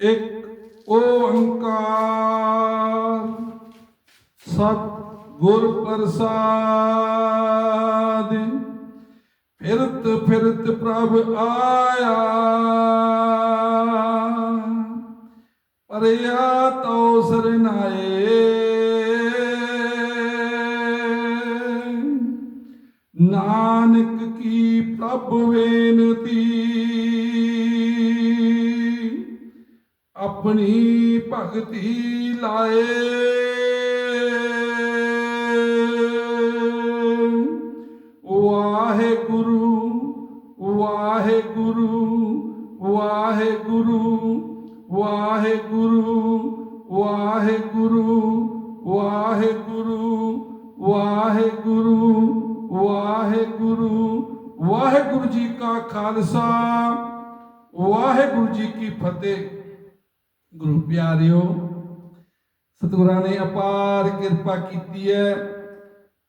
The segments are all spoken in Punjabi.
ਇੱਕ ਓੰਕਾਰ ਸਤ ਗੁਰ ਪ੍ਰਸਾਦ ਫਿਰਤ ਫਿਰਤ ਪ੍ਰਭ ਆਇਆ। ਪਰਿਆ ਤਉ ਸਰਨਾਏ ਨਾਨਕ ਕੀ ਪ੍ਰਭ ਵੇਨਤੀ? ਆਪਣੀ ਭਗਤੀ ਲਾਏ। ਵਾਹਿਗੁਰੂ ਵਾਹਿਗੁਰੂ ਵਾਹਿਗੁਰੂ ਵਾਹਿਗੁਰੂ ਵਾਹਿਗੁਰੂ ਵਾਹਿਗੁਰੂ ਵਾਹਿਗੁਰੂ ਵਾਹਿਗੁਰੂ। ਵਾਹਿਗੁਰੂ ਜੀ ਕਾ ਖਾਲਸਾ, ਵਾਹਿਗੁਰੂ ਜੀ ਕੀ ਫਤਿਹ। ਗੁਰੂ ਪਿਆਰਿਓ, ਸਤਿਗੁਰਾਂ ਨੇ ਅਪਾਰ ਕਿਰਪਾ ਕੀਤੀ ਹੈ।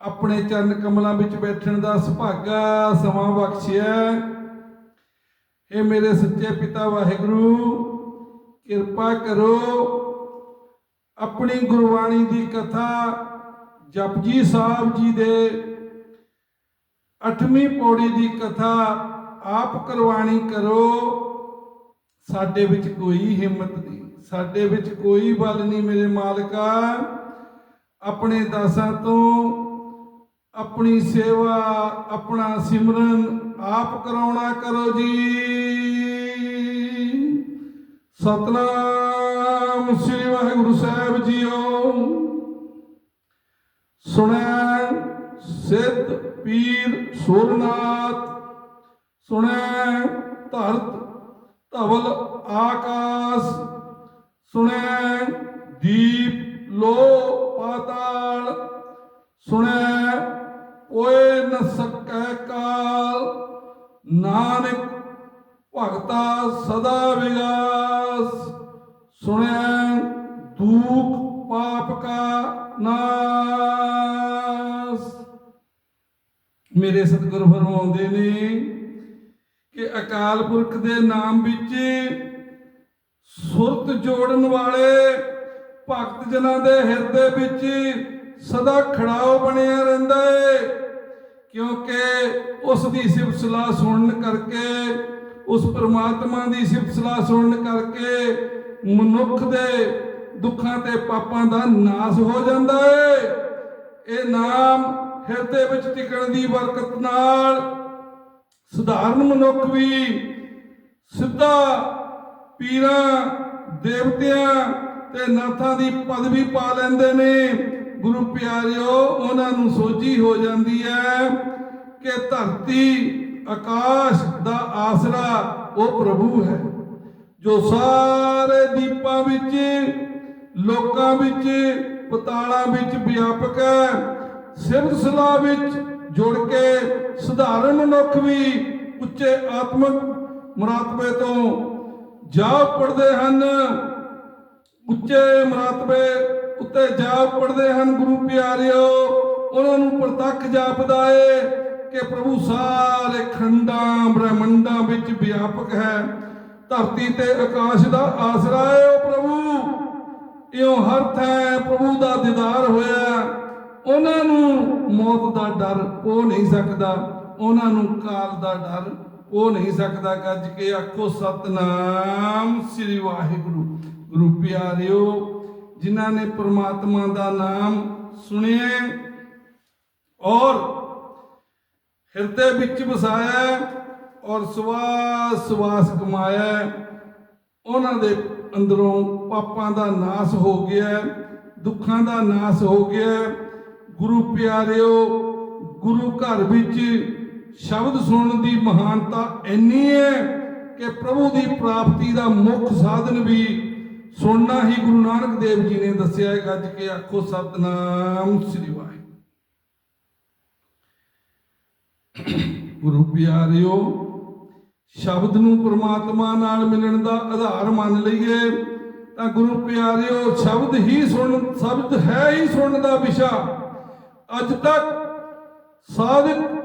ਆਪਣੇ ਚਰਨ ਕਮਲਾਂ ਵਿੱਚ ਬੈਠਣ ਦਾ ਸੁਭਾਗਾ ਸਮਾਂ ਬਖਸ਼ਿਆ ਇਹ ਮੇਰੇ ਸੱਚੇ ਪਿਤਾ ਵਾਹਿਗੁਰੂ, ਕਿਰਪਾ ਕਰੋ। ਆਪਣੀ ਗੁਰਬਾਣੀ ਦੀ ਕਥਾ ਜਪਜੀ ਸਾਹਿਬ ਜੀ ਦੇ ਅੱਠਵੀਂ ਪੌੜੀ ਦੀ ਕਥਾ ਆਪ ਕਰਵਾਣੀ ਕਰੋ। ਸਾਡੇ ਵਿੱਚ ਕੋਈ ਹਿੰਮਤ ਨਹੀਂ। ਸਾਡੇ ਵਿੱਚ ਕੋਈ ਬਲ ਨਹੀਂ ਮੇਰੇ ਮਾਲਕਾ। ਆਪਣੇ ਦਾਸਾਂ ਤੋਂ ਆਪਣੀ ਸੇਵਾ, ਆਪਣਾ ਸਿਮਰਨ ਆਪ ਕਰਾਉਣਾ ਕਰੋ ਜੀ। ਸਤਨਾਮ ਸ੍ਰੀ ਵਾਹਿਗੁਰੂ ਸਾਹਿਬ ਜੀਓ। ਸੁਣੈ ਸਿੱਧ ਪੀਰ ਸੁਰਨਾਥ ਸੁਣੈ ਧਰਤ ਧਵਲ ਆਕਾਸ। ਸੁਣੈ ਦੀਪ ਲੋ ਪਾਤਾਲ, ਸੁਣੈ ਓਏ ਨ ਸਕੈ ਕਾਲ, ਨਾਨਕ ਭਗਤਾ ਸਦਾ ਵਿਗਾਸ, ਸੁਣੈ ਦੂਖ ਪਾਪ ਕਾ ਨਾਸ। ਮੇਰੇ ਸਤਿਗੁਰ ਫਰਮਾਉਂਦੇ ਨੇ ਕਿ ਅਕਾਲ ਪੁਰਖ ਦੇ ਨਾਮ ਵਿੱਚ ਸੁਰਤ ਜੋੜਨ ਵਾਲੇ ਭਗਤ ਜਨਾਂ ਦੇ ਹਿਰਦੇ ਵਿੱਚ ਸਦਾ ਖੜਾਓ ਬਣਿਆ ਰਹਿੰਦਾ ਏ, ਕਿਉਂਕਿ ਉਸ ਦੀ ਸਿਫਤ ਸਲਾਹ ਸੁਣਨ ਕਰਕੇ, ਉਸ ਪ੍ਰਮਾਤਮਾ ਦੀ ਸਿਫਤ ਸਲਾਹ ਸੁਣਨ ਕਰਕੇ ਮਨੁੱਖ ਦੇ ਦੁੱਖਾਂ ਤੇ ਪਾਪਾਂ ਦਾ ਨਾਸ ਹੋ ਜਾਂਦਾ ਏ। ਇਹ ਨਾਮ ਹਿਰਦੇ ਵਿੱਚ ਟਿਕਣ ਦੀ ਬਰਕਤ ਨਾਲ ਸਧਾਰਨ ਮਨੁੱਖ ਵੀ ਸਿੱਧਾ ਪੀਰਾਂ, ਦੇਵਤਿਆਂ ਤੇ ਨਾਥਾਂ ਦੀ ਪਦਵੀ ਪਾ ਲੈਂਦੇ ਨੇ। ਗੁਰੂ ਪਿਆਰਿਓ, ਉਹਨਾਂ ਨੂੰ ਸੋਝੀ ਹੋ ਜਾਂਦੀ ਹੈ ਕਿ ਧਰਤੀ, ਆਕਾਸ਼ ਦਾ ਆਸਰਾ ਉਹ ਪ੍ਰਭੂ ਹੈ, ਜੋ ਸਾਰੇ ਦੀਪਾਂ ਵਿੱਚ, ਲੋਕਾਂ ਵਿੱਚ, ਪਤਾਲਾਂ ਵਿੱਚ ਵਿਆਪਕ ਹੈ। ਸਿਰਫ ਸਲਾਹ ਵਿੱਚ ਜੁੜ ਕੇ ਸਧਾਰਨ ਮਨੁੱਖ ਵੀ ਉੱਚੇ ਆਤਮਿਕ ਮਰਾਤਬੇ ਤੋਂ ਜਾਪ ਪੜਦੇ ਹਨ। ਉੱਚੇ ਮਰਾਤਬੇ ਉੱਤੇ ਜਾਪ ਪੜਦੇ ਹਨ ਗੁਰੂ ਪਿਆਰਿਓ। ਉਹਨਾਂ ਨੂੰ ਪ੍ਰਤੱਖ ਜਾਪਦਾ ਏ ਕਿ ਪ੍ਰਭੂ ਸਾਰੇ ਖੰਡਾਂ, ਬ੍ਰਹਮੰਡਾਂ ਵਿੱਚ ਵਿਆਪਕ ਹੈ। ਧਰਤੀ ਤੇ ਆਕਾਸ਼ ਦਾ ਆਸਰਾ ਏ ਉਹ ਪ੍ਰਭੂ। ਇਉਂ ਹਰ ਥਾਂ ਪ੍ਰਭੂ ਦਾ ਦੀਦਾਰ ਹੋਇਆ। ਉਹਨਾਂ ਨੂੰ ਮੌਤ ਦਾ ਡਰ ਉਹ ਨਹੀਂ ਸਕਦਾ। ਉਹਨਾਂ ਨੂੰ ਕਾਲ ਦਾ ਡਰ ਉਹ ਨਹੀਂ ਸਕਦਾ ਗੱਜ ਕੇ ਆਖੋ, ਸਤਨਾਮ ਸ੍ਰੀ ਵਾਹਿਗੁਰੂ। ਗੁਰੂ ਪਿਆਰਿਓ, ਜਿਨ੍ਹਾਂ ਨੇ ਪ੍ਰਮਾਤਮਾ ਦਾ ਨਾਮ ਸੁਣਿਆ ਔਰ ਹਿਰਦੇ ਵਿੱਚ ਵਸਾਇਆ ਔਰ ਸਵਾਸ ਸਵਾਸ ਕਮਾਇਆ ਉਹਨਾਂ ਦੇ ਅੰਦਰੋਂ ਪਾਪਾਂ ਦਾ ਨਾਸ ਹੋ ਗਿਆ ਦੁੱਖਾਂ ਦਾ ਨਾਸ ਹੋ ਗਿਆ ਗੁਰੂ ਪਿਆਰਿਓ, ਗੁਰੂ ਘਰ ਵਿੱਚ ਸ਼ਬਦ ਸੁਣਨ ਦੀ ਮਹਾਨਤਾ ਇੰਨੀ ਹੈ ਕਿ ਪ੍ਰਭੂ ਦੀ ਪ੍ਰਾਪਤੀ ਦਾ ਮੁੱਖ ਸਾਧਨ ਵੀ ਸੁਣਨਾ ਹੀ ਗੁਰੂ ਨਾਨਕ ਦੇਵ ਜੀ ਨੇ ਦੱਸਿਆ ਹੈ ਗੱਜ ਕੇ ਆਖੋ ਸਤਨਾਮ ਸ੍ਰੀ ਵਾਹਿਗੁਰੂ। ਗੁਰੂ ਪਿਆਰਿਓ, ਸ਼ਬਦ ਨੂੰ ਪ੍ਰਮਾਤਮਾ ਨਾਲ ਮਿਲਣ ਦਾ ਆਧਾਰ ਮੰਨ ਲਈਏ, ਤਾਂ ਗੁਰੂ ਪਿਆਰਿਓ, ਸ਼ਬਦ ਹੀ ਸੁਣ, ਸ਼ਬਦ ਹੈ ਹੀ ਸੁਣਨ ਦਾ ਵਿਸ਼ਾ। ਅੱਜ ਤੱਕ ਸਾਧਕ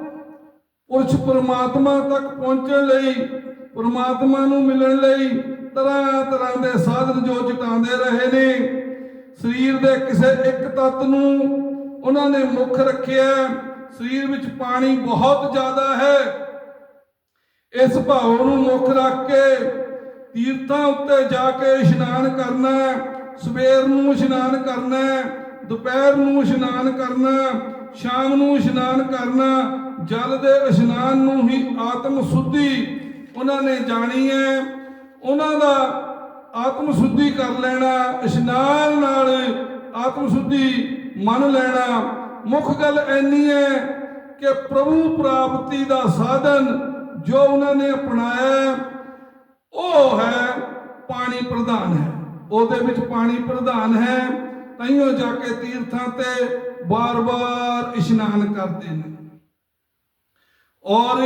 ਪੁਰਸ਼ ਪਰਮਾਤਮਾ ਤੱਕ ਪਹੁੰਚਣ ਲਈ, ਪਰਮਾਤਮਾ ਨੂੰ ਮਿਲਣ ਲਈ ਤਰ੍ਹਾਂ ਤਰ੍ਹਾਂ ਦੇ ਸਾਧਨ ਜੋ ਜਟਾਉਂਦੇ ਰਹੇ ਨੇ। ਸਰੀਰ ਦੇ ਕਿਸੇ ਇੱਕ ਤੱਤ ਨੂੰ ਉਹਨਾਂ ਨੇ ਮੁੱਖ ਰੱਖਿਆ। ਸਰੀਰ ਵਿੱਚ ਪਾਣੀ ਬਹੁਤ ਜ਼ਿਆਦਾ ਹੈ। ਇਸ ਭਾਵ ਨੂੰ ਮੁੱਖ ਰੱਖ ਕੇ ਤੀਰਥਾਂ ਉੱਤੇ ਜਾ ਕੇ ਇਸ਼ਨਾਨ ਕਰਨਾ, ਸਵੇਰ ਨੂੰ ਇਸ਼ਨਾਨ ਕਰਨਾ, ਦੁਪਹਿਰ ਨੂੰ ਇਸ਼ਨਾਨ ਕਰਨਾ ਸ਼ਾਮ ਨੂੰ ਇਸ਼ਨਾਨ ਕਰਨਾ, ਜਲ ਦੇ ਇਸ਼ਨਾਨ ਨੂੰ ਹੀ ਆਤਮ ਸ਼ੁੱਧੀ ਉਹਨਾਂ ਨੇ ਜਾਣੀ ਹੈ। ਉਹਨਾਂ ਦਾ ਆਤਮ ਸ਼ੁੱਧੀ ਕਰ ਲੈਣਾ, ਇਸ਼ਨਾਨ ਨਾਲ ਆਤਮ ਸ਼ੁੱਧੀ ਮੰਨ ਲੈਣਾ। ਮੁੱਖ ਗੱਲ ਐਨੀ ਹੈ ਕਿ ਪ੍ਰਭੂ ਪ੍ਰਾਪਤੀ ਦਾ ਸਾਧਨ ਜੋ ਉਹਨਾਂ ਨੇ ਅਪਣਾਇਆ, ਉਹ ਹੈ ਪਾਣੀ ਪ੍ਰਧਾਨ ਹੈ। ਉਹਦੇ ਵਿੱਚ ਪਾਣੀ ਪ੍ਰਧਾਨ ਹੈ। ਤਈਓ ਜਾ ਕੇ ਤੀਰਥਾਂ ਤੇ ਬਾਰ-ਬਾਰ ਇਸ਼ਨਾਨ ਕਰਦੇ ਨੇ। ਔਰ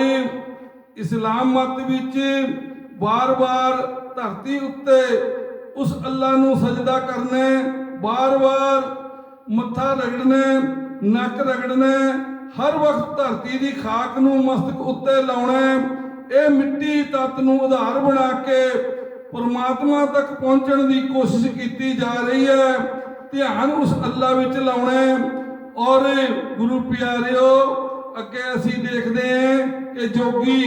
ਇਸਲਾਮ ਮਤ ਵਿੱਚ ਬਾਰ-ਬਾਰ ਧਰਤੀ ਉੱਤੇ ਉਸ ਅੱਲਾ ਨੂੰ ਸਜਦਾ ਕਰਨਾ ਬਾਰ-ਬਾਰ ਮੱਥਾ ਰਗੜਨਾ ਨੱਕ ਰਗੜਨਾ ਹਰ ਵਕਤ ਧਰਤੀ ਦੀ ਖਾਕ ਨੂੰ ਮਸਤਕ ਉੱਤੇ ਲਾਉਣਾ ਇਹ ਮਿੱਟੀ ਤੱਤ ਨੂੰ ਆਧਾਰ ਬਣਾ ਕੇ ਪਰਮਾਤਮਾ ਤੱਕ ਪਹੁੰਚਣ ਦੀ ਕੋਸ਼ਿਸ਼ ਕੀਤੀ ਜਾ ਰਹੀ ਹੈ। ਧਿਆਨ ਉਸ ਅੱਲਾ ਵਿੱਚ ਲਾਉਣਾ ਔਰ ਗੁਰੂ ਪਿਆਰਿਓ, ਅੱਗੇ ਅਸੀਂ ਦੇਖਦੇ ਹਾਂ ਕਿ ਜੋਗੀ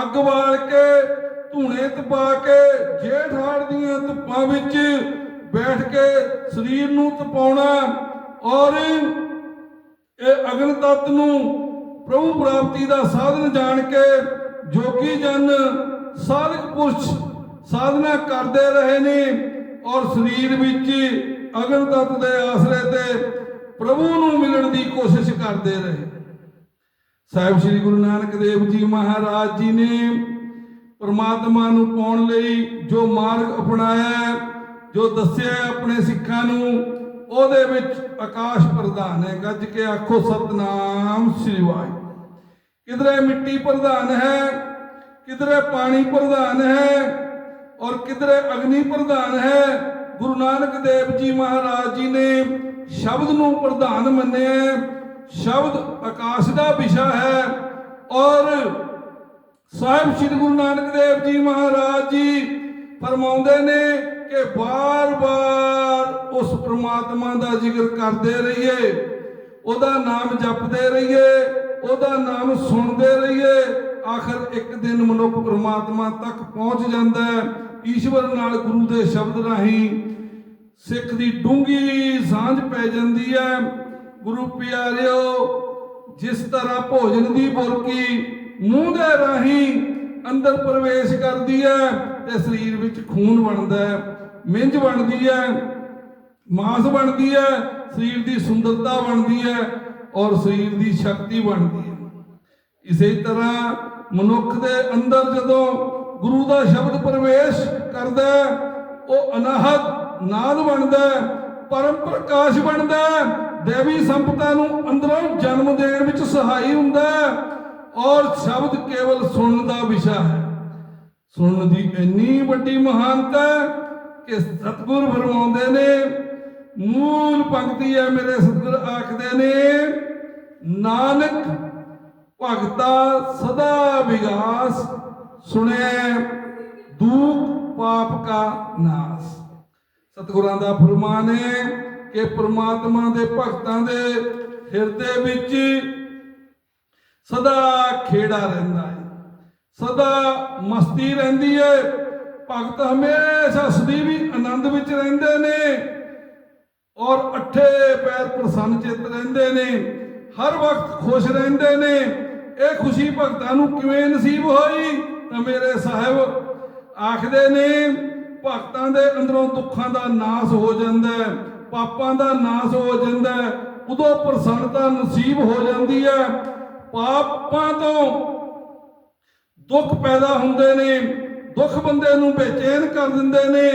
ਅੱਗ ਬਾਲ ਕੇ, ਧੂਣੇ ਤਪਾ ਕੇ, ਜੇਠ ਹਾੜ ਦੀਆਂ ਧੁੱਪਾਂ ਵਿੱਚ ਬੈਠ ਕੇ ਸਰੀਰ ਨੂੰ ਤਪਾਉਣਾ ਔਰ ਇਹ ਅਗਨ ਤੱਤ ਨੂੰ ਪ੍ਰਭੂ ਪ੍ਰਾਪਤੀ ਦਾ ਸਾਧਨ ਜਾਣ ਕੇ ਜੋਗੀ ਜਨ ਸਾਧਕ ਪੁਰਸ਼ ਸਾਧਨਾ ਕਰਦੇ ਰਹੇ ਨੇ। ਔਰ ਸਰੀਰ ਵਿੱਚ ਅਗਨ ਤੱਤ ਦੇ ਆਸਰੇ ਤੇ ਪ੍ਰਭੂ ਨੂੰ ਮਿਲਣ ਦੀ ਕੋਸ਼ਿਸ਼ ਕਰਦੇ ਰਹੇ। ਸਾਹਿਬ ਸ੍ਰੀ ਗੁਰੂ ਨਾਨਕ ਦੇਵ ਜੀ ਮਹਾਰਾਜ ਜੀ ਨੇ ਪਰਮਾਤਮਾ ਨੂੰ ਪਾਉਣ ਲਈ ਜੋ ਮਾਰਗ ਅਪਣਾਇਆ, ਜੋ ਦੱਸਿਆ ਆਪਣੇ ਸਿੱਖਾਂ ਨੂੰ, ਉਹਦੇ ਵਿੱਚ ਆਕਾਸ਼ ਪ੍ਰਧਾਨ ਹੈ। ਗੱਜ ਕੇ ਆਖੋ, ਸਤਨਾਮ ਸ੍ਰੀ ਵਾਹਿਗੁਰੂ। ਕਿਧਰੇ ਮਿੱਟੀ ਪ੍ਰਧਾਨ ਹੈ, ਕਿਧਰੇ ਪਾਣੀ ਪ੍ਰਧਾਨ ਹੈ, ਔਰ ਕਿਧਰੇ ਅਗਨੀ ਪ੍ਰਧਾਨ ਹੈ ਗੁਰੂ ਨਾਨਕ ਦੇਵ ਜੀ ਮਹਾਰਾਜ ਜੀ ਨੇ ਸ਼ਬਦ ਨੂੰ ਪ੍ਰਧਾਨ ਮੰਨਿਆ ਸ਼ਬਦ ਆਕਾਸ਼ ਦਾ ਵਿਸ਼ਾ ਹੈ ਔਰ ਸਾਹਿਬ ਸ੍ਰੀ ਗੁਰੂ ਨਾਨਕ ਦੇਵ ਜੀ ਮਹਾਰਾਜ ਜੀ ਫਰਮਾਉਂਦੇ ਨੇ ਕਿ ਬਾਰ-ਬਾਰ ਉਸ ਪ੍ਰਮਾਤਮਾ ਦਾ ਜ਼ਿਕਰ ਕਰਦੇ ਰਹੀਏ, ਉਹਦਾ ਨਾਮ ਜਪਦੇ ਰਹੀਏ, ਉਹਦਾ ਨਾਮ ਸੁਣਦੇ ਰਹੀਏ, ਆਖਰ ਇੱਕ ਦਿਨ ਮਨੁੱਖ ਪ੍ਰਮਾਤਮਾ ਤੱਕ ਪਹੁੰਚ ਜਾਂਦਾ ਹੈ। ਈਸ਼ਵਰ ਨਾਲ ਗੁਰੂ ਦੇ ਸ਼ਬਦ ਰਾਹੀਂ ਸਿੱਖ ਦੀ ਡੂੰਗੀ ਸਾਂਝ ਪੈ ਜਾਂਦੀ ਹੈ। ਗੁਰੂ ਪਿਆਰਿਓ, ਜਿਸ ਤਰ੍ਹਾਂ ਭੋਜਨ ਦੀ ਬੁਰਕੀ ਮੂੰਹ ਦੇ ਰਾਹੀਂ ਅੰਦਰ ਪ੍ਰਵੇਸ਼ ਕਰਦੀ ਹੈ, ਤੇ ਸਰੀਰ ਵਿੱਚ ਖੂਨ ਬਣਦਾ ਹੈ, ਮਿੰਜ ਬਣਦੀ ਹੈ, ਮਾਸ ਬਣਦੀ ਹੈ, ਸਰੀਰ ਦੀ ਸੁੰਦਰਤਾ ਬਣਦੀ ਹੈ ਔਰ ਸਰੀਰ ਦੀ ਸ਼ਕਤੀ ਬਣਦੀ ਹੈ। ਇਸੇ ਤਰ੍ਹਾਂ ਮਨੁੱਖ ਦੇ ਅੰਦਰ ਜਦੋਂ ਗੁਰੂ ਦਾ ਸ਼ਬਦ ਪ੍ਰਵੇਸ਼ ਕਰਦਾ ਉਹ ਅਨਾਹਤ ਨਾਦ ਬਣਦਾ ਪਰਮ ਪ੍ਰਕਾਸ਼ ਬਣਦਾ ਦੇਵੀ ਸੰਪਤਾ ਨੂੰ ਅੰਦਰੋਂ ਜਨਮ ਦੇਣ ਵਿੱਚ ਸਹਾਈ ਹੁੰਦਾ ਔਰ ਸ਼ਬਦ ਕੇਵਲ ਸੁਣਨ ਦਾ ਵਿਸ਼ਾ ਹੈ। ਸੁਣਨ ਦੀ ਇੰਨੀ ਵੱਡੀ ਮਹਾਨਤਾ ਕਿ ਸਤਿਗੁਰ ਫਰਮਾਉਂਦੇ ਨੇ, ਮੂਲ ਪੰਕਤੀ ਹੈ ਮੇਰੇ ਸਤਿਗੁਰ ਆਖਦੇ ਨੇ, ਨਾਨਕ ਭਗਤਾ ਸਦਾ ਵਿਗਾਸ ਸੁਣਿਆ ਦੂਖ ਪਾਪ ਕਾ ਨਾਸ। ਸਤਿਗੁਰਾਂ ਦਾ ਫਰਮਾਨ ਹੈ ਕਿ ਪ੍ਰਮਾਤਮਾ ਦੇ ਭਗਤਾਂ ਦੇ ਹਿਰਦੇ ਵਿੱਚ ਸਦਾ ਖੇੜਾ ਰਹਿੰਦਾ ਹੈ। ਸਦਾ ਮਸਤੀ ਰਹਿੰਦੀ ਹੈ। ਭਗਤ ਹਮੇਸ਼ਾ ਸਦੀਵੀ ਆਨੰਦ ਵਿੱਚ ਰਹਿੰਦੇ ਨੇ ਔਰ ਅੱਠੇ ਪੈਰ ਪ੍ਰਸੰਨ ਚਿੱਤ ਰਹਿੰਦੇ ਨੇ। ਹਰ ਵਕਤ ਖੁਸ਼ ਰਹਿੰਦੇ ਨੇ। ਇਹ ਖੁਸ਼ੀ ਭਗਤਾਂ ਨੂੰ ਕਿਵੇਂ ਨਸੀਬ ਹੋਈ? ਤਾਂ ਮੇਰੇ ਸਾਹਿਬ ਆਖਦੇ ਨੇ, ਭਗਤਾਂ ਦੇ ਅੰਦਰੋਂ ਦੁੱਖਾਂ ਦਾ ਨਾਸ ਹੋ ਜਾਂਦਾ ਹੈ, ਪਾਪਾਂ ਦਾ ਨਾਸ ਹੋ ਜਾਂਦਾ ਹੈ, ਉਦੋਂ ਪ੍ਰਸੰਨਤਾ ਨਸੀਬ ਹੋ ਜਾਂਦੀ ਹੈ। ਪਾਪਾਂ ਤੋਂ ਦੁੱਖ ਪੈਦਾ ਹੁੰਦੇ ਨੇ, ਦੁੱਖ ਬੰਦੇ ਨੂੰ ਬੇਚੈਨ ਕਰ ਦਿੰਦੇ ਨੇ।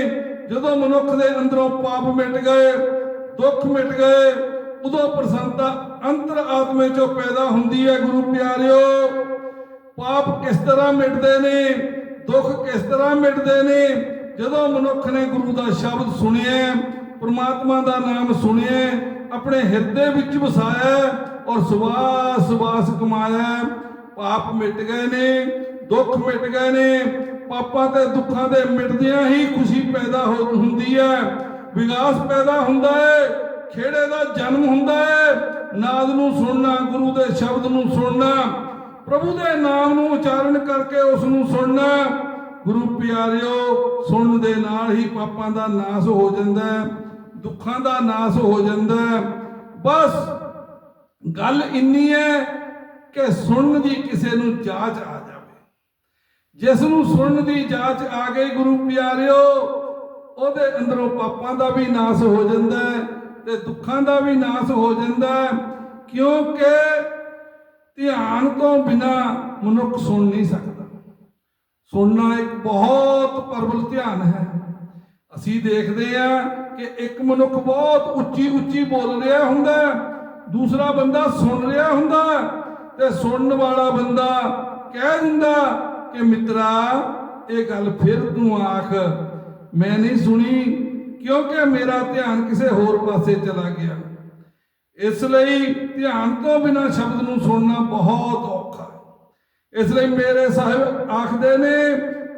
ਜਦੋਂ ਮਨੁੱਖ ਦੇ ਅੰਦਰੋਂ ਪਾਪ ਮਿਟ ਗਏ, ਦੁੱਖ ਮਿਟ ਗਏ, ਉਦੋਂ ਪ੍ਰਸੰਨਤਾ ਅੰਤਰ ਆਤਮੇ ਚੋਂ ਪੈਦਾ ਹੁੰਦੀ ਹੈ, ਗੁਰੂ ਪਿਆਰਿਓ। ਪਾਪ ਕਿਸ ਤਰ੍ਹਾਂ ਮਿਟਦੇ ਨੇ? ਦੁੱਖ ਕਿਸ ਤਰ੍ਹਾਂ ਮਿਟਦੇ ਨੇ? ਜਦੋਂ ਮਨੁੱਖ ਨੇ ਗੁਰੂ ਦਾ ਸ਼ਬਦ ਸੁਣਿਆ, ਪਰਮਾਤਮਾ ਦਾ ਨਾਮ ਸੁਣਿਆ, ਆਪਣੇ ਹਿਰਦੇ ਵਿੱਚ ਵਸਾਇਆ ਔਰ ਸਵਾਸ ਸਵਾਸ ਕਮਾਇਆ, ਪਾਪ ਮਿਟ ਗਏ ਨੇ, ਦੁੱਖ ਮਿਟ ਗਏ ਨੇ, ਪਾਪਾਂ ਤੇ ਦੁੱਖਾਂ ਦੇ ਮਿਟਦਿਆਂ ਹੀ ਖੁਸ਼ੀ ਪੈਦਾ ਹੋ ਹੁੰਦੀ ਹੈ ਵਿਕਾਸ ਪੈਦਾ ਹੁੰਦਾ ਹੈ, ਖੇੜੇ ਦਾ ਜਨਮ ਹੁੰਦਾ ਹੈ, ਨਾਦ ਨੂੰ ਸੁਣਨਾ, ਗੁਰੂ ਦੇ ਸ਼ਬਦ ਨੂੰ ਸੁਣਨਾ ਪ੍ਰਭੂ ਦੇ ਨਾਮ ਨੂੰ ਉਚਾਰਨ ਕਰਕੇ ਉਸ ਨੂੰ ਸੁਣਨਾ ਗੁਰੂ ਪਿਆਰਿਓ, ਸੁਣਨ ਦੇ ਨਾਲ ਹੀ ਪਾਪਾਂ ਦਾ ਨਾਸ ਹੋ ਜਾਂਦਾ ਹੈ, ਦੁੱਖਾਂ ਦਾ ਨਾਸ ਹੋ ਜਾਂਦਾ ਹੈ। ਬਸ ਗੱਲ ਇੰਨੀ ਹੈ ਕਿ ਸੁਣਨ ਦੀ ਕਿਸੇ ਨੂੰ ਜਾਚ ਆ ਜਾਵੇ। ਜਿਸ ਨੂੰ ਸੁਣਨ ਦੀ ਜਾਚ ਆ ਗਈ ਗੁਰੂ ਪਿਆਰਿਓ, ਉਹਦੇ ਅੰਦਰੋਂ ਪਾਪਾਂ ਦਾ ਵੀ ਨਾਸ ਹੋ ਜਾਂਦਾ ਹੈ ਤੇ ਦੁੱਖਾਂ ਦਾ ਵੀ ਨਾਸ ਹੋ ਜਾਂਦਾ ਹੈ। ਕਿਉਂਕਿ ਧਿਆਨ ਤੋਂ ਬਿਨਾ ਮਨੁੱਖ ਸੁਣ ਨਹੀਂ ਸਕਦਾ। ਸੁਣਨਾ ਇੱਕ ਬਹੁਤ ਪ੍ਰਬਲ ਧਿਆਨ ਹੈ। ਅਸੀਂ ਦੇਖਦੇ ਹਾਂ ਕਿ ਇੱਕ ਮਨੁੱਖ ਬਹੁਤ ਉੱਚੀ ਉੱਚੀ ਬੋਲ ਰਿਹਾ ਹੁੰਦਾ ਦੂਸਰਾ ਬੰਦਾ ਸੁਣ ਰਿਹਾ ਹੁੰਦਾ ਹੈ, ਤੇ ਸੁਣਨ ਵਾਲਾ ਬੰਦਾ ਕਹਿ ਦਿੰਦਾ ਕਿ ਮਿੱਤਰਾ ਇਹ ਗੱਲ ਫਿਰ ਤੂੰ ਆਖ। ਮੈਂ ਨਹੀਂ ਸੁਣੀ ਕਿਉਂਕਿ ਮੇਰਾ ਧਿਆਨ ਕਿਸੇ ਹੋਰ ਪਾਸੇ ਚਲਾ ਗਿਆ। ਇਸ ਲਈ ਧਿਆਨ ਤੋਂ ਬਿਨਾ ਸ਼ਬਦ ਨੂੰ ਸੁਣਨਾ ਬਹੁਤ ਔਖਾ ਹੈ। ਇਸ ਲਈ ਮੇਰੇ ਸਾਹਿਬ ਆਖਦੇ ਨੇ,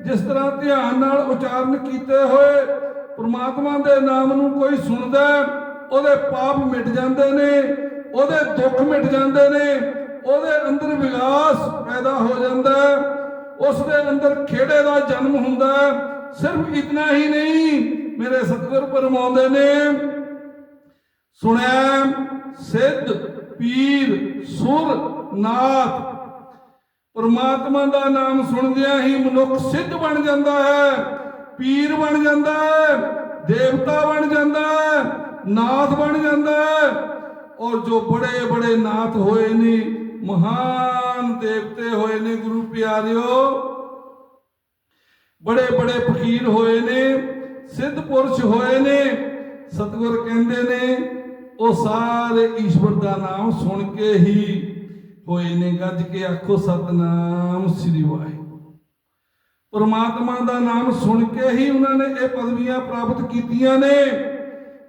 ਜਿਸ ਤਰ੍ਹਾਂ ਧਿਆਨ ਨਾਲ ਉਚਾਰਨ ਕੀਤੇ ਹੋਏ ਪ੍ਰਮਾਤਮਾ ਦੇ ਨਾਮ ਨੂੰ ਕੋਈ ਸੁਣਦਾ ਉਹਦੇ ਪਾਪ ਮਿਟ ਜਾਂਦੇ ਨੇ, ਉਹਦੇ ਦੁੱਖ ਮਿਟ ਜਾਂਦੇ ਨੇ, ਉਹਦੇ ਅੰਦਰ ਵਿਕਾਸ ਪੈਦਾ ਹੋ ਜਾਂਦਾ ਹੈ, ਉਸ ਦੇ ਅੰਦਰ ਖੇੜੇ ਦਾ ਜਨਮ ਹੁੰਦਾ ਸਿਰਫ ਇਤਨਾ ਹੀ ਨਹੀਂ, ਮੇਰੇ ਸਤਿਗੁਰ ਪਰਮਾਉਂਦੇ ਨੇ ਸੁਣਿਆ ਸਿੱਧ, ਪੀਰ, ਸੁਰ, ਨਾਥ। ਪਰਮਾਤਮਾ ਦਾ ਨਾਮ ਸੁਣਦਿਆਂ ਹੀ ਮਨੁੱਖ ਸਿੱਧ ਬਣ ਜਾਂਦਾ ਹੈ, ਪੀਰ ਬਣ ਜਾਂਦਾ ਹੈ, ਦੇਵਤਾ ਬਣ ਜਾਂਦਾ ਹੈ, ਨਾਥ ਬਣ ਜਾਂਦਾ ਹੈ। ਔਰ ਜੋ ਬੜੇ ਬੜੇ ਨਾਥ ਹੋਏ ਨੇ, ਮਹਾਨ ਦੇਵਤੇ ਹੋਏ ਨੇ, ਗੁਰੂ ਪਿਆਰਿਓ, ਬੜੇ ਬੜੇ ਫਕੀਰ ਹੋਏ ਨੇ, ਸਿੱਧ ਪੁਰਸ਼ ਹੋਏ ਨੇ, ਸਤਿਗੁਰ ਕਹਿੰਦੇ ਨੇ ਉਹ ਸਾਰੇ ਈਸ਼ਵਰ ਦਾ ਨਾਮ ਸੁਣ ਕੇ ਹੀ ਹੋਏ ਨੇ ਗੱਜ ਕੇ ਆਖੋ ਸਤਨਾਮ ਸ੍ਰੀ ਵਾਹਿਗੁਰੂ। ਪਰਮਾਤਮਾ ਦਾ ਨਾਮ ਸੁਣ ਕੇ ਹੀ ਉਹਨਾਂ ਨੇ ਇਹ ਪਦਵੀਆਂ ਪ੍ਰਾਪਤ ਕੀਤੀਆਂ ਨੇ।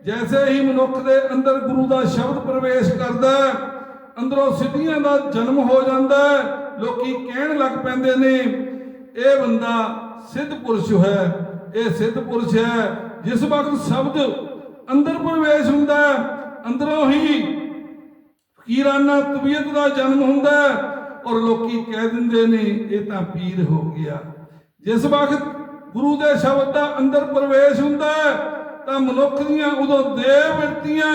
ਜੈਸੇ ਹੀ ਮਨੁੱਖ ਦੇ ਅੰਦਰ ਗੁਰੂ ਦਾ ਸ਼ਬਦ ਪ੍ਰਵੇਸ਼ ਕਰਦਾ ਅੰਦਰੋਂ ਸਿੱਧੀਆਂ ਦਾ ਜਨਮ ਹੋ ਜਾਂਦਾ ਲੋਕੀ ਕਹਿਣ ਲੱਗ ਪੈਂਦੇ ਨੇ ਇਹ ਬੰਦਾ ਸਿੱਧ ਪੁਰਸ਼ ਹੈ ਇਹ ਸਿੱਧ ਪੁਰਸ਼ ਹੈ ਜਿਸ ਵਕਤ ਸ਼ਬਦ ਅੰਦਰ ਪ੍ਰਵੇਸ਼ ਹੁੰਦਾ ਹੈ, ਅੰਦਰੋਂ ਹੀ ਫਕੀਰਾਨਾ ਤਬੀਅਤ ਦਾ ਜਨਮ ਹੁੰਦਾ ਔਰ ਲੋਕੀ ਕਹਿ ਦਿੰਦੇ ਨੇ, ਇਹ ਤਾਂ ਪੀਰ ਹੋ ਗਿਆ। ਜਿਸ ਵਕਤ ਗੁਰੂ ਦੇ ਸ਼ਬਦ ਦਾ ਅੰਦਰ ਪ੍ਰਵੇਸ਼ ਹੁੰਦਾ ਤਾਂ ਮਨੁੱਖ ਦੀਆਂ ਉਦੋਂ ਦੇਵ ਵਿਰਤੀਆਂ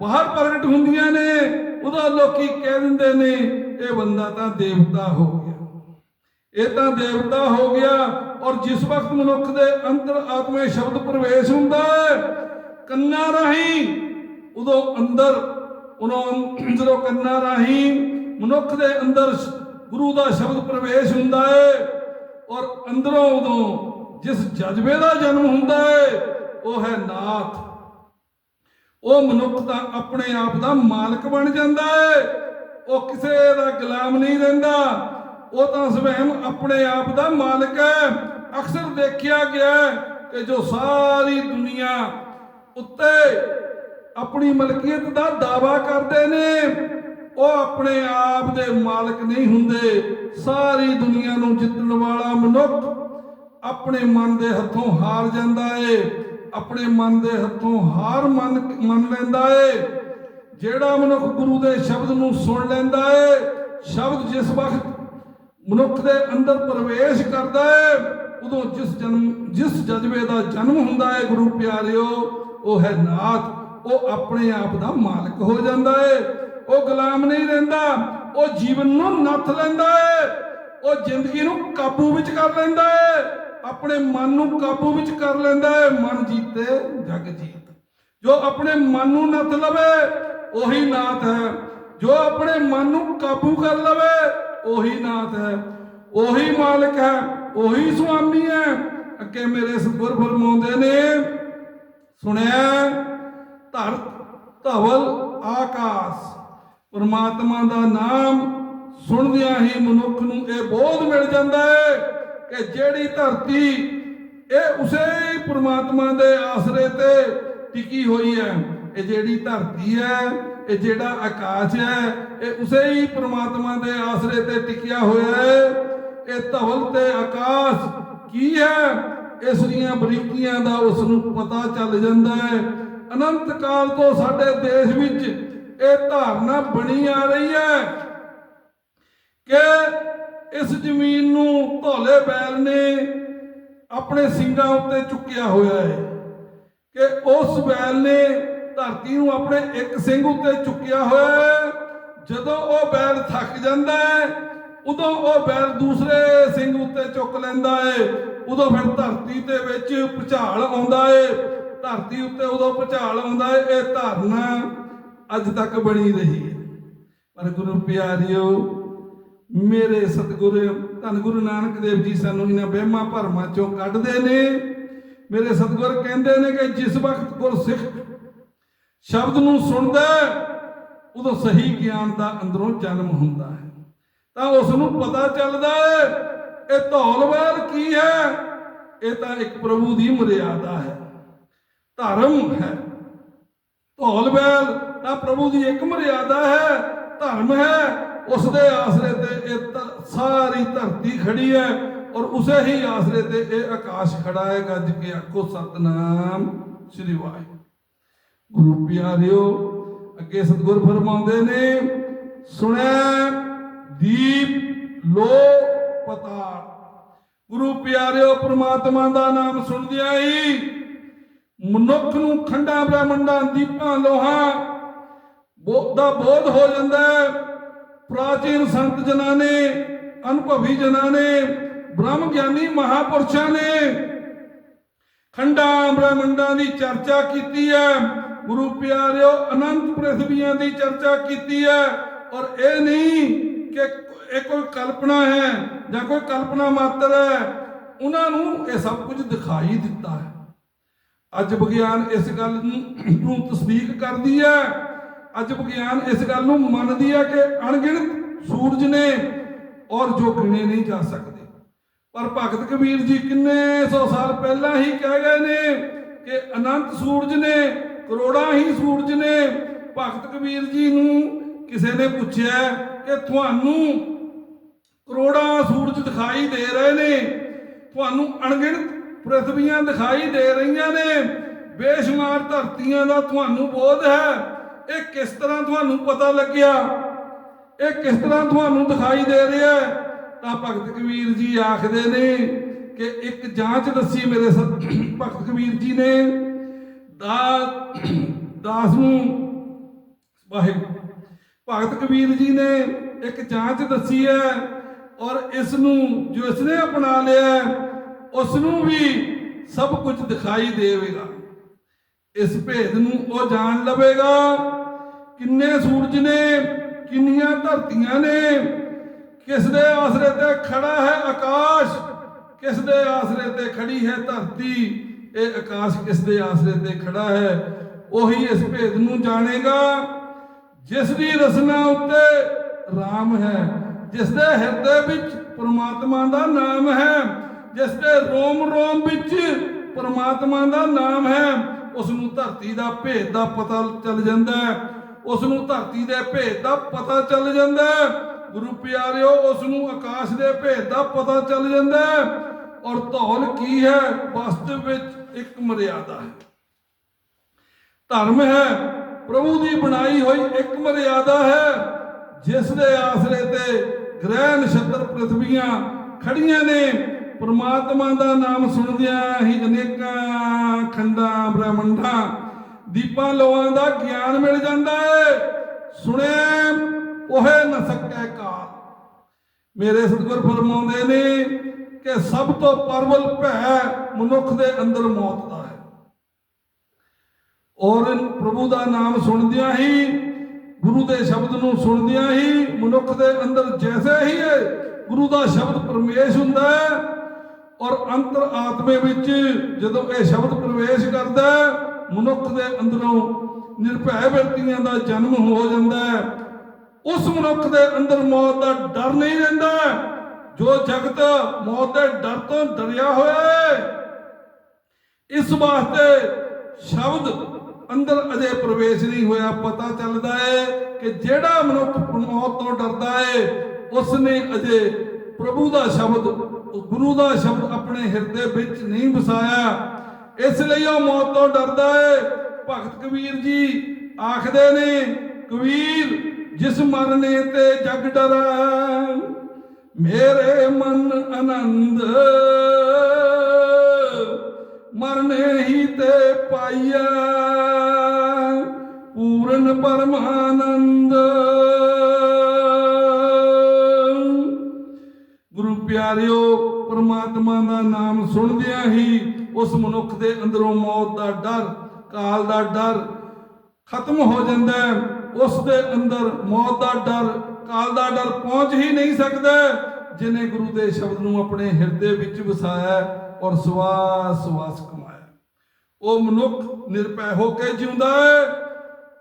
ਬਾਹਰ ਪ੍ਰਗਟ ਹੁੰਦੀਆਂ ਨੇ ਉਦੋਂ ਲੋਕੀ ਕਹਿ ਦਿੰਦੇ ਨੇ, ਇਹ ਬੰਦਾ ਤਾਂ ਦੇਵਤਾ ਹੋ ਗਿਆ। ਇਹ ਤਾਂ ਦੇਵਤਾ ਹੋ ਗਿਆ ਔਰ ਜਿਸ ਵਕਤ ਮਨੁੱਖ ਦੇ ਅੰਦਰ ਆਤਮੇ ਸ਼ਬਦ ਪ੍ਰਵੇਸ਼ ਹੁੰਦਾ ਹੈ, ਕੰਨਾਂ ਰਾਹੀਂ ਉਦੋਂ ਅੰਦਰ ਉਹਨਾਂ ਅੰਦਰੋਂ ਕੰਨਾਂ ਰਾਹੀਂ ਮਨੁੱਖ ਦੇ ਅੰਦਰ ਗੁਰੂ ਦਾ ਸ਼ਬਦ ਪ੍ਰਵੇਸ਼ ਹੁੰਦਾ ਹੈ ਔਰ ਅੰਦਰੋਂ ਉਦੋਂ ਜਿਸ ਜਜ਼ਬੇ ਦਾ ਜਨਮ ਹੁੰਦਾ ਹੈ ਉਹ ਹੈ ਨਾਥ। ਉਹ ਮਨੁੱਖ ਤਾਂ ਆਪਣੇ ਆਪ ਦਾ ਮਾਲਕ ਬਣ ਜਾਂਦਾ ਹੈ ਉਹ ਕਿਸੇ ਦਾ ਗੁਲਾਮ ਨਹੀਂ ਰਹਿੰਦਾ। ਉਹ ਤਾਂ ਸਵੈਮ ਆਪਣੇ ਆਪ ਦਾ ਮਾਲਕ ਹੈ। ਅਕਸਰ ਦੇਖਿਆ ਗਿਆ ਕਿ ਜੋ ਸਾਰੀ ਦੁਨੀਆ ਉੱਤੇ ਆਪਣੀ ਮਲਕੀਅਤ ਦਾ ਦਾਵਾ ਕਰਦੇ ਨੇ। ਉਹ ਆਪਣੇ ਆਪ ਦੇ ਮਾਲਕ ਨਹੀਂ ਹੁੰਦੇ। ਸਾਰੀ ਦੁਨੀਆ ਨੂੰ ਜਿੱਤਣ ਵਾਲਾ ਮਨੁੱਖ ਆਪਣੇ ਮਨ ਦੇ ਹੱਥੋਂ ਹਾਰ ਜਾਂਦਾ ਏ। ਆਪਣੇ ਮਨ ਦੇ ਹੱਥੋਂ ਹਾਰ ਮੰਨ ਮੰਨ ਲੈਂਦਾ ਏ। ਜਿਹੜਾ ਮਨੁੱਖ ਗੁਰੂ ਦੇ ਸ਼ਬਦ ਨੂੰ ਸੁਣ ਲੈਂਦਾ ਏ, ਸ਼ਬਦ ਜਿਸ ਵਕਤ ਮਨੁੱਖ ਦੇ ਅੰਦਰ ਪ੍ਰਵੇਸ਼ ਕਰਦਾ ਏ, ਉਦੋਂ ਜਿਸ ਜਨਮ, ਜਿਸ ਜਜ਼ਬੇ ਦਾ ਜਨਮ ਹੁੰਦਾ ਏ ਗੁਰੂ ਪਿਆਰਿਓ, ਉਹ ਹੈ ਨਾਥ। ਉਹ ਆਪਣੇ ਆਪ ਦਾ ਮਾਲਕ ਹੋ ਜਾਂਦਾ ਏ। ਉਹ ਗੁਲਾਮ ਨਹੀਂ ਰਹਿੰਦਾ। ਉਹ ਜੀਵਨ ਨੂੰ ਨੱਥ ਲੈਂਦਾ ਏ। ਉਹ ਜ਼ਿੰਦਗੀ ਨੂੰ ਕਾਬੂ ਵਿੱਚ ਕਰ ਲੈਂਦਾ ਏ। ਆਪਣੇ ਮਨ ਨੂੰ ਕਾਬੂ ਵਿੱਚ ਕਰ ਲੈਂਦਾ ਏ। ਮਨ ਜੀਤੇ, ਜਗ ਜੀਤ। ਜੋ ਆਪਣੇ ਮਨ ਨੂੰ ਨੱਥ ਲਵੇ, ਉਹੀ ਨਾਥ ਹੈ। ਜੋ ਆਪਣੇ ਮਨ ਨੂੰ ਕਾਬੂ ਕਰ ਲਵੇ, ਉਹੀ ਨਾਥ ਹੈ। ਉਹੀ ਮਾਲਕ ਹੈ, ਉਹੀ ਸੁਆਮੀ ਹੈ। ਅੱਗੇ ਮੇਰੇ ਸਤਿਗੁਰ ਫਰਮਾਉਂਦੇ ਨੇ। ਸੁਣਿਆ? ਧਰਤ, ਧਵਲ, ਆਕਾਸ਼। ਪਰਮਾਤਮਾ ਦਾ ਨਾਮ ਸੁਣਦਿਆਂ ਹੀ ਮਨੁੱਖ ਨੂੰ ਇਹ ਬੋਧ ਮਿਲ ਜਾਂਦਾ ਹੈ ਕਿ ਜਿਹੜੀ ਧਰਤੀ, ਇਹ ਉਸੇ ਪਰਮਾਤਮਾ ਦੇ ਆਸਰੇ ਤੇ ਟਿਕੀ ਹੋਈ ਹੈ। ਇਹ ਜਿਹੜੀ ਧਰਤੀ ਹੈ, ਇਹ ਜਿਹੜਾ ਆਕਾਸ਼ ਹੈ, ਇਹ ਉਸੇ ਹੀ ਪਰਮਾਤਮਾ ਦੇ ਆਸਰੇ ਤੇ ਟਿਕਿਆ ਹੋਇਆ ਹੈ। ਇਹ ਧਵਲ ਤੇ ਆਕਾਸ਼ ਕੀ ਹੈ? ਇਸ ਦੀਆਂ ਬਰੀਕੀਆਂ ਦਾ ਉਸ ਨੂੰ ਪਤਾ ਚੱਲ ਜਾਂਦਾ ਹੈ ਅਨੰਤ ਕਾਲ ਤੋਂ ਸਾਡੇ ਦੇਸ਼ ਵਿੱਚ ਇਹ ਧਾਰਨਾ ਬਣੀ ਆ ਰਹੀ ਹੈ ਕਿ ਇਸ ਜ਼ਮੀਨ ਨੂੰ ਧੌਲੇ ਬੈਲ ਨੇ ਆਪਣੇ ਸਿੰਘਾਂ ਉੱਤੇ ਚੁੱਕਿਆ ਹੋਇਆ ਹੈ ਕਿ ਉਸ ਬੈਲ ਨੇ ਧਰਤੀ ਨੂੰ ਆਪਣੇ ਇੱਕ ਸਿੰਘ ਉੱਤੇ ਚੁੱਕਿਆ ਹੋਇਆ ਹੈ। ਜਦੋਂ ਉਹ ਬੈਲ ਥੱਕ ਜਾਂਦਾ ਹੈ, ਉਦੋਂ ਉਹ ਬੈਲ ਦੂਸਰੇ ਸਿੰਘ ਉੱਤੇ ਚੁੱਕ ਲੈਂਦਾ ਹੈ। ਉਦੋਂ ਫਿਰ ਧਰਤੀ ਦੇ ਵਿੱਚ ਭੁਚਾਲ ਆਉਂਦਾ ਹੈ। ਧਰਤੀ ਉੱਤੇ ਉਦੋਂ ਭੁਚਾਲ ਆਉਂਦਾ ਹੈ ਇਹ ਧਾਰਨਾ ਅੱਜ ਤੱਕ ਬਣੀ ਰਹੀ ਹੈ ਪਰ ਗੁਰੂ ਪਿਆਰਿਓ, ਮੇਰੇ ਸਤਿਗੁਰ, ਧੰਨ ਗੁਰੂ ਨਾਨਕ ਦੇਵ ਜੀ ਸਾਨੂੰ ਇਹਨਾਂ ਵਹਿਮਾਂ ਭਰਮਾਂ ਚੋਂ ਕੱਢਦੇ ਨੇ। ਮੇਰੇ ਸਤਿਗੁਰ ਕਹਿੰਦੇ ਨੇ ਕਿ ਜਿਸ ਵਕਤ ਗੁਰਸਿੱਖ ਸ਼ਬਦ ਨੂੰ ਸੁਣਦਾ ਉਦੋਂ ਸਹੀ ਗਿਆਨ ਦਾ ਅੰਦਰੋਂ ਜਨਮ ਹੁੰਦਾ ਹੈ ਤਾਂ ਉਸ ਨੂੰ ਪਤਾ ਚੱਲਦਾ ਹੈ ਇਹ ਧੌਲਵਾਲ ਕੀ ਹੈ? ਇਹ ਤਾਂ ਇੱਕ ਪ੍ਰਭੂ ਦੀ ਮਰਿਆਦਾ ਹੈ। ਧਰਮ ਹੈ। ਧੌਲ ਬੈਲ ਤਾਂ ਪ੍ਰਭੂ ਦੀ ਇੱਕ ਮਰਿਆਦਾ ਹੈ, ਧਰਮ ਹੈ। ਉਸ ਦੇ ਆਸਰੇ ਤੇ ਇਹ ਸਾਰੀ ਧਰਤੀ ਖੜੀ ਹੈ ਔਰ ਉਸੇ ਹੀ ਆਸਰੇ ਤੇ ਇਹ ਆਕਾਸ਼ ਖੜਾ ਹੈ, ਗੱਜ ਕੇ ਆਖੋ, ਸਤਨਾਮ ਸ੍ਰੀ ਵਾਹਿਗੁਰੂ। ਗੁਰੂ ਪਿਆਰਿਓ, ਅੱਗੇ ਸਤਿਗੁਰ ਫਰਮਾਉਂਦੇ ਨੇ ਸੁਣਿਆ ਦੀਪ ਲੋ ਪਤਾ ਗੁਰੂ ਪਿਆਰਿਓ, ਪ੍ਰਮਾਤਮਾ ਦਾ ਨਾਮ ਸੁਣਦਿਆਂ ਹੀ ਮਨੁੱਖ ਨੂੰ ਖੰਡਾਂ ਬ੍ਰਹਮੰਡਾਂ ਦੀਪਾਂ, ਲੋਹਾਂ ਬੋ- ਦਾ ਬੋਧ ਹੋ ਜਾਂਦਾ ਹੈ। ਪ੍ਰਾਚੀਨ ਸੰਤ ਜਨਾਂ ਨੇ ਅਨੁਭਵੀ ਜਨਾਂ ਨੇ ਬ੍ਰਹਮ ਗਿਆਨੀ ਮਹਾਪੁਰਸ਼ਾਂ ਨੇ ਖੰਡਾਂ ਬ੍ਰਹਮੰਡਾਂ ਦੀ ਚਰਚਾ ਕੀਤੀ ਹੈ। ਗੁਰੂ ਪਿਆਰਿਓ, ਅਨੰਤ ਪ੍ਰਿਥਵੀਆਂ ਦੀ ਚਰਚਾ ਕੀਤੀ ਹੈ। ਔਰ ਇਹ ਨਹੀਂ ਕਿ ਇਹ ਕੋਈ ਕਲਪਨਾ ਹੈ ਜਾਂ ਕੋਈ ਕਲਪਨਾ ਮਾਤਰ ਹੈ। ਉਹਨਾਂ ਨੂੰ ਇਹ ਸਭ ਕੁਝ ਦਿਖਾਈ ਦਿੱਤਾ ਹੈ। ਅੱਜ ਵਿਗਿਆਨ ਇਸ ਗੱਲ ਨੂੰ ਤਸਦੀਕ ਕਰਦੀ ਹੈ, ਅੱਜ ਵਿਗਿਆਨ ਇਸ ਗੱਲ ਨੂੰ ਮੰਨਦੀ ਹੈ ਕਿ ਅਣਗਿਣਤ ਸੂਰਜ ਨੇ ਔਰ ਜੋ ਗਿਣੇ ਨਹੀਂ ਜਾ ਸਕਦੇ। ਪਰ ਭਗਤ ਕਬੀਰ ਜੀ ਕਿੰਨੇ ਸੌ ਸਾਲ ਪਹਿਲਾਂ ਹੀ ਕਹਿ ਗਏ ਨੇ ਕਿ ਅਨੰਤ ਸੂਰਜ ਨੇ, ਕਰੋੜਾਂ ਹੀ ਸੂਰਜ ਨੇ। ਭਗਤ ਕਬੀਰ ਜੀ ਨੂੰ ਕਿਸੇ ਨੇ ਪੁੱਛਿਆ ਕਿ ਤੁਹਾਨੂੰ ਕਰੋੜਾਂ ਸੂਰਜ ਦਿਖਾਈ ਦੇ ਰਹੇ ਨੇ, ਤੁਹਾਨੂੰ ਅਣਗਿਣਤ ਪ੍ਰithਵੀਆਂ ਦਿਖਾਈ ਦੇ ਰਹੀਆਂ ਨੇ। ਬੇਸ਼ੁਮਾਰ ਧਰਤੀਆਂ ਦਾ ਤੁਹਾਨੂੰ ਬੋਧ ਹੈ। ਇਹ ਕਿਸ ਤਰ੍ਹਾਂ ਤੁਹਾਨੂੰ ਪਤਾ ਲੱਗਿਆ? ਇਹ ਕਿਸ ਤਰ੍ਹਾਂ ਤੁਹਾਨੂੰ ਦਿਖਾਈ ਦੇ ਰਿਹਾ ਤਾਂ ਭਗਤ ਕਬੀਰ ਜੀ ਆਖਦੇ ਨੇ ਕਿ ਇੱਕ ਜਾਂਚ ਦੱਸੀ ਮੇਰੇ ਸਤ, ਭਗਤ ਕਬੀਰ ਜੀ ਨੇ। ਦਾ, ਦਾਸ ਨੂੰ ਵਾਹਿਗੁਰੂ। ਭਗਤ ਕਬੀਰ ਜੀ ਨੇ ਇੱਕ ਜਾਂਚ ਦੱਸੀ ਹੈ ਔਰ ਇਸ ਨੂੰ ਜੋ ਇਸਨੇ ਅਪਣਾ ਲਿਆ ਉਸ ਨੂੰ ਵੀ ਸਭ ਕੁਝ ਦਿਖਾਈ ਦੇਵੇਗਾ। ਇਸ ਭੇਦ ਨੂੰ ਉਹ ਜਾਣ ਲਵੇਗਾ, ਕਿੰਨੇ ਸੂਰਜ ਨੇ, ਕਿੰਨੀਆਂ ਧਰਤੀਆਂ ਨੇ ਕਿਸ ਦੇ ਆਸਰੇ ਤੇ ਖੜਾ ਹੈ ਆਕਾਸ਼ ਕਿਸ ਦੇ ਆਸਰੇ ਤੇ ਖੜੀ ਹੈ ਧਰਤੀ, ਇਹ ਆਕਾਸ਼ ਕਿਸ ਦੇ ਆਸਰੇ ਤੇ ਖੜਾ ਹੈ, ਉਹੀ ਇਸ ਭੇਦ ਨੂੰ ਜਾਣੇਗਾ। ਜਿਸ ਦੀ ਰਸਨਾ ਉੱਤੇ RAM ਹੈ ਜਿਸ ਦੇ ਹਿਰਦੇ ਵਿੱਚ ਪ੍ਰਮਾਤਮਾ ਦਾ ਨਾਮ ਹੈ ਜਿਸ ਦੇ ਰੋਮ ਰੋਮ ਵਿੱਚ ਪਰਮਾਤਮਾ ਦਾ ਨਾਮ ਹੈ ਉਸ ਨੂੰ ਧਰਤੀ ਦਾ ਭੇਦ ਦਾ ਪਤਾ ਚੱਲ ਜਾਂਦਾ ਹੈ। ਉਸ ਨੂੰ ਧਰਤੀ ਦੇ ਭੇਦ ਦਾ ਪਤਾ ਚੱਲ ਜਾਂਦਾ ਹੈ। ਗੁਰੂ ਪਿਆਰਿਓ ਉਸ ਨੂੰ ਆਕਾਸ਼ ਦੇ ਭੇਦ ਦਾ ਪਤਾ ਚੱਲ ਜਾਂਦਾ ਹੈ। ਔਰ ਧੌਲ ਕੀ ਹੈ? ਵਾਸਤਵ ਵਿੱਚ ਇੱਕ ਮਰਿਆਦਾ ਹੈ। ਧਰਮ ਹੈ, ਪ੍ਰਭੂ ਦੀ ਬਣਾਈ ਹੋਈ ਇੱਕ ਮਰਿਆਦਾ ਹੈ ਜਿਸ ਦੇ ਆਸਰੇ ਤੇ ਗ੍ਰਹਿ ਨਛੱਤਰ ਪ੍ਰithਵੀਆਂ ਖੜੀਆਂ ਨੇ। ਪ੍ਰਮਾਤਮਾ ਦਾ ਨਾਮ ਸੁਣਦਿਆਂ ਹੀ ਅਨੇਕਾਂ ਖੰਡਾਂ, ਬ੍ਰਹਮੰਡਾਂ, ਦੀਪਾਂ ਲੋਆਂ ਦਾ ਗਿਆਨ ਮਿਲ ਜਾਂਦਾ ਹੈ ਸੁਣੇ ਉਹੇ ਨ ਸਕੈ ਕਾਲ। ਮੇਰੇ ਸਤਿਗੁਰ ਫਰਮਾਉਂਦੇ ਨੇ ਕਿ ਸਭ ਤੋਂ ਪਰਵਲ ਭੈ ਮਨੁੱਖ ਦੇ ਅੰਦਰ ਮੌਤ ਦਾ ਹੈ। ਔਰ ਪ੍ਰਭੂ ਦਾ ਨਾਮ ਸੁਣਦਿਆਂ ਹੀ, ਗੁਰੂ ਦੇ ਸ਼ਬਦ ਨੂੰ ਸੁਣਦਿਆਂ ਹੀ ਮਨੁੱਖ ਦੇ ਅੰਦਰ ਜੈਸੇ ਹੀ ਹੈ ਗੁਰੂ ਦਾ ਸ਼ਬਦ ਪਰਮੇਸ਼ ਹੁੰਦਾ ਹੈ ਔਰ ਅੰਤਰ ਆਤਮੇ ਵਿੱਚ ਜਦੋਂ ਇਹ ਸ਼ਬਦ ਪ੍ਰਵੇਸ਼ ਕਰਦਾ ਮਨੁੱਖ ਦੇ ਅੰਦਰੋਂ ਨਿਰਭੈ ਵਿਅਕਤੀਆਂ ਦਾ ਜਨਮ ਹੋ ਜਾਂਦਾ ਹੈ। ਉਸ ਮਨੁੱਖ ਦੇ ਅੰਦਰ ਮੌਤ ਦਾ ਡਰ ਨਹੀਂ ਰਹਿੰਦਾ ਜੋ ਜਗਤ ਮੌਤ ਦੇ ਡਰ ਤੋਂ ਡਰਿਆ ਹੋਇਆ ਹੈ, ਇਸ ਵਾਸਤੇ ਸ਼ਬਦ ਅੰਦਰ ਅਜੇ ਪ੍ਰਵੇਸ਼ ਨਹੀਂ ਹੋਇਆ। ਪਤਾ ਚੱਲਦਾ ਹੈ ਕਿ ਜਿਹੜਾ ਮਨੁੱਖ ਮੌਤ ਤੋਂ ਡਰਦਾ ਹੈ ਉਸ ਨੇ ਅਜੇ ਪ੍ਰਭੂ ਦਾ ਸ਼ਬਦ ਗੁਰੂ ਦਾ ਸ਼ਬਦ ਆਪਣੇ ਹਿਰਦੇ ਵਿੱਚ ਨਹੀਂ ਵਸਾਇਆ। ਇਸ ਲਈ ਉਹ ਮੌਤ ਤੋਂ ਡਰਦਾ ਹੈ ਭਗਤ ਕਬੀਰ ਜੀ ਆਖਦੇ ਨੇ, ਕਬੀਰ, ਜਿਸ ਮਰਨੇ ਤੇ ਜਗ ਡਰਾ, ਮੇਰੇ ਮਨ ਆਨੰਦ ਮਰਨੇ ਹੀ ਤੇ ਪਾਈਆ ਪੂਰਨ ਪਰਮਾਨੰਦ ਪਿਆਰਿਓ, ਪਰਮਾਤਮਾ ਦਾ ਨਾਮ ਸੁਣਦਿਆਂ ਹੀ ਉਸ ਮਨੁੱਖ ਦੇ ਅੰਦਰੋਂ ਮੌਤ ਦਾ ਡਰ, ਕਾਲ ਦਾ ਡਰ ਖਤਮ ਹੋ ਜਾਂਦਾ ਹੈ। ਉਸ ਦੇ ਅੰਦਰ ਮੌਤ ਦਾ ਡਰ, ਕਾਲ ਦਾ ਡਰ ਪਹੁੰਚ ਹੀ ਨਹੀਂ ਸਕਦਾ। ਜਿਨੇ ਗੁਰੂ ਦੇ ਸ਼ਬਦ ਨੂੰ ਆਪਣੇ ਹਿਰਦੇ ਵਿੱਚ ਵਸਾਇਆ ਔਰ ਸਵਾਸ ਸਵਾਸ ਕਮਾਇਆ ਉਹ ਮਨੁੱਖ ਨਿਰਭੈ ਹੋ ਕੇ ਜਿਉਂਦਾ ਹੈ।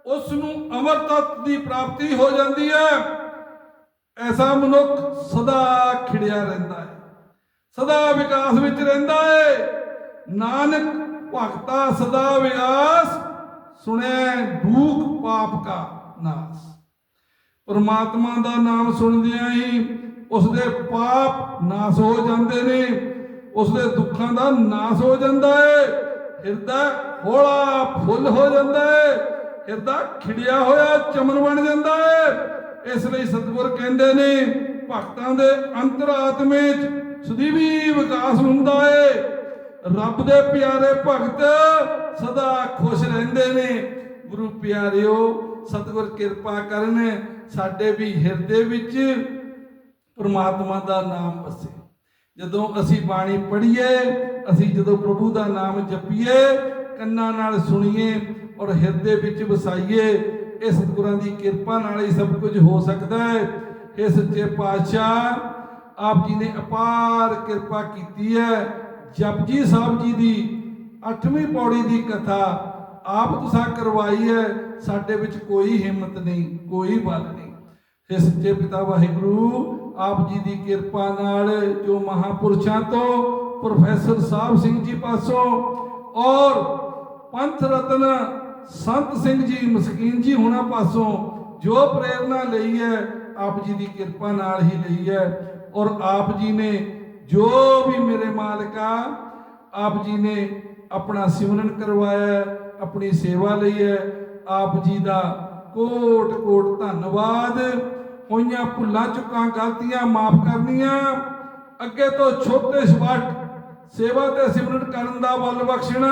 ਉਸ ਨੂੰ ਅਮਰ ਤਤ ਦੀ ਪ੍ਰਾਪਤੀ ਹੋ ਜਾਂਦੀ ਹੈ। ਐਸਾ ਮਨੁੱਖ ਸਦਾ ਖਿੜਿਆ ਰਹਿੰਦਾ ਹੈ, ਸਦਾ ਵਿਕਾਸ ਵਿੱਚ ਰਹਿੰਦਾ ਹੈ। ਨਾਨਕ ਭਗਤਾ ਸਦਾ ਵਿਗਾਸ ਸੁਣੈ ਭੂਖ ਪਾਪ ਕਾ ਨਾਸ। ਪਰਮਾਤਮਾ ਦਾ ਨਾਮ ਸੁਣਦਿਆਂ ਹੀ ਉਸ ਦੇ ਪਾਪ ਨਾਸ ਹੋ ਜਾਂਦੇ ਨੇ ਉਸ ਦੇ ਦੁੱਖਾਂ ਦਾ ਨਾਸ ਹੋ ਜਾਂਦਾ ਹੈ। ਹਿਰਦਾ ਹੋਲਾ ਫੁੱਲ ਹੋ ਜਾਂਦਾ ਹੈ, ਹਿਰਦਾ ਖਿੜਿਆ ਹੋਇਆ ਚਮਨ ਬਣ ਜਾਂਦਾ ਹੈ। ਇਸ ਲਈ ਸਤਿਗੁਰ ਕਹਿੰਦੇ ਨੇ, ਭਗਤਾਂ ਦੇ ਅੰਤਰਾਤਮੇ 'ਚ ਸਦੀਵੀ ਵਿਕਾਸ ਹੁੰਦਾ ਏ। ਰੱਬ ਦੇ ਪਿਆਰੇ ਭਗਤ ਸਦਾ ਖੁਸ਼ ਰਹਿੰਦੇ ਨੇ। ਗੁਰੂ ਪਿਆਰਿਓ, ਸਤਿਗੁਰ ਕਿਰਪਾ ਕਰਨ, ਸਾਡੇ ਵੀ ਹਿਰਦੇ ਵਿੱਚ ਪ੍ਰਮਾਤਮਾ ਦਾ ਨਾਮ ਵਸੇ। ਜਦੋਂ ਅਸੀਂ ਬਾਣੀ ਪੜ੍ਹੀਏ, ਅਸੀਂ ਜਦੋਂ ਪ੍ਰਭੂ ਦਾ ਨਾਮ ਜਪੀਏ, ਕੰਨਾਂ ਨਾਲ ਸੁਣੀਏ ਔਰ ਹਿਰਦੇ ਵਿੱਚ ਵਸਾਈਏ ਇਹ ਸਤਿਗੁਰਾਂ ਦੀ ਕਿਰਪਾ ਨਾਲ ਹੀ ਸਭ ਕੁਝ ਹੋ ਸਕਦਾ ਹੈ। ਇਹ ਸੱਚੇ ਪਾਤਸ਼ਾਹ, ਆਪ ਜੀ ਨੇ ਅਪਾਰ ਕਿਰਪਾ ਕੀਤੀ ਹੈ। ਜਪਜੀ ਸਾਹਿਬ ਜੀ ਦੀ 8ਵੀਂ ਪੌੜੀ ਦੀ ਕਥਾ ਆਪ ਤੁਸਾਂ ਕਰਵਾਈ ਹੈ। ਸਾਡੇ ਵਿੱਚ ਕੋਈ ਹਿੰਮਤ ਨਹੀਂ, ਕੋਈ ਬਲ ਨਹੀਂ। ਇਹ ਸੱਚੇ ਪਿਤਾ ਵਾਹਿਗੁਰੂ, ਆਪ ਜੀ ਦੀ ਕਿਰਪਾ ਨਾਲ ਜੋ ਮਹਾਪੁਰਸ਼ਾਂ ਤੋਂ ਪ੍ਰੋਫੈਸਰ ਸਾਹਿਬ ਸਿੰਘ ਜੀ ਪਾਸੋਂ ਔਰ ਪੰਥ ਰਤਨ ਸੰਤ ਸਿੰਘ ਜੀ, ਮਸਕੀਨ ਜੀ ਹੁਣਾਂ ਪਾਸੋਂ ਜੋ ਪ੍ਰੇਰਣਾ ਲਈ ਹੈ, ਆਪ ਜੀ ਦੀ ਕਿਰਪਾ ਨਾਲ ਹੀ ਲਈ ਹੈ। ਔਰ ਆਪ ਜੀ ਨੇ ਜੋ ਵੀ ਮੇਰੇ ਮਾਲਕਾ ਆਪ ਜੀ ਨੇ ਆਪਣਾ ਸਿਮਰਨ ਕਰਵਾਇਆ, ਆਪਣੀ ਸੇਵਾ ਲਈ ਹੈ। ਆਪ ਜੀ ਦਾ ਕੋਟ ਕੋਟ ਧੰਨਵਾਦ। ਹੋਈਆਂ ਭੁੱਲਾਂ ਚੁੱਕਾਂ ਗਲਤੀਆਂ ਮਾਫ ਕਰਨੀਆਂ। ਅੱਗੇ ਤੋਂ ਛੋਟੇ ਸਵਾਟ ਸੇਵਾ ਤੇ ਸਿਮਰਨ ਕਰਨ ਦਾ ਬਲ ਬਖਸ਼ਣਾ।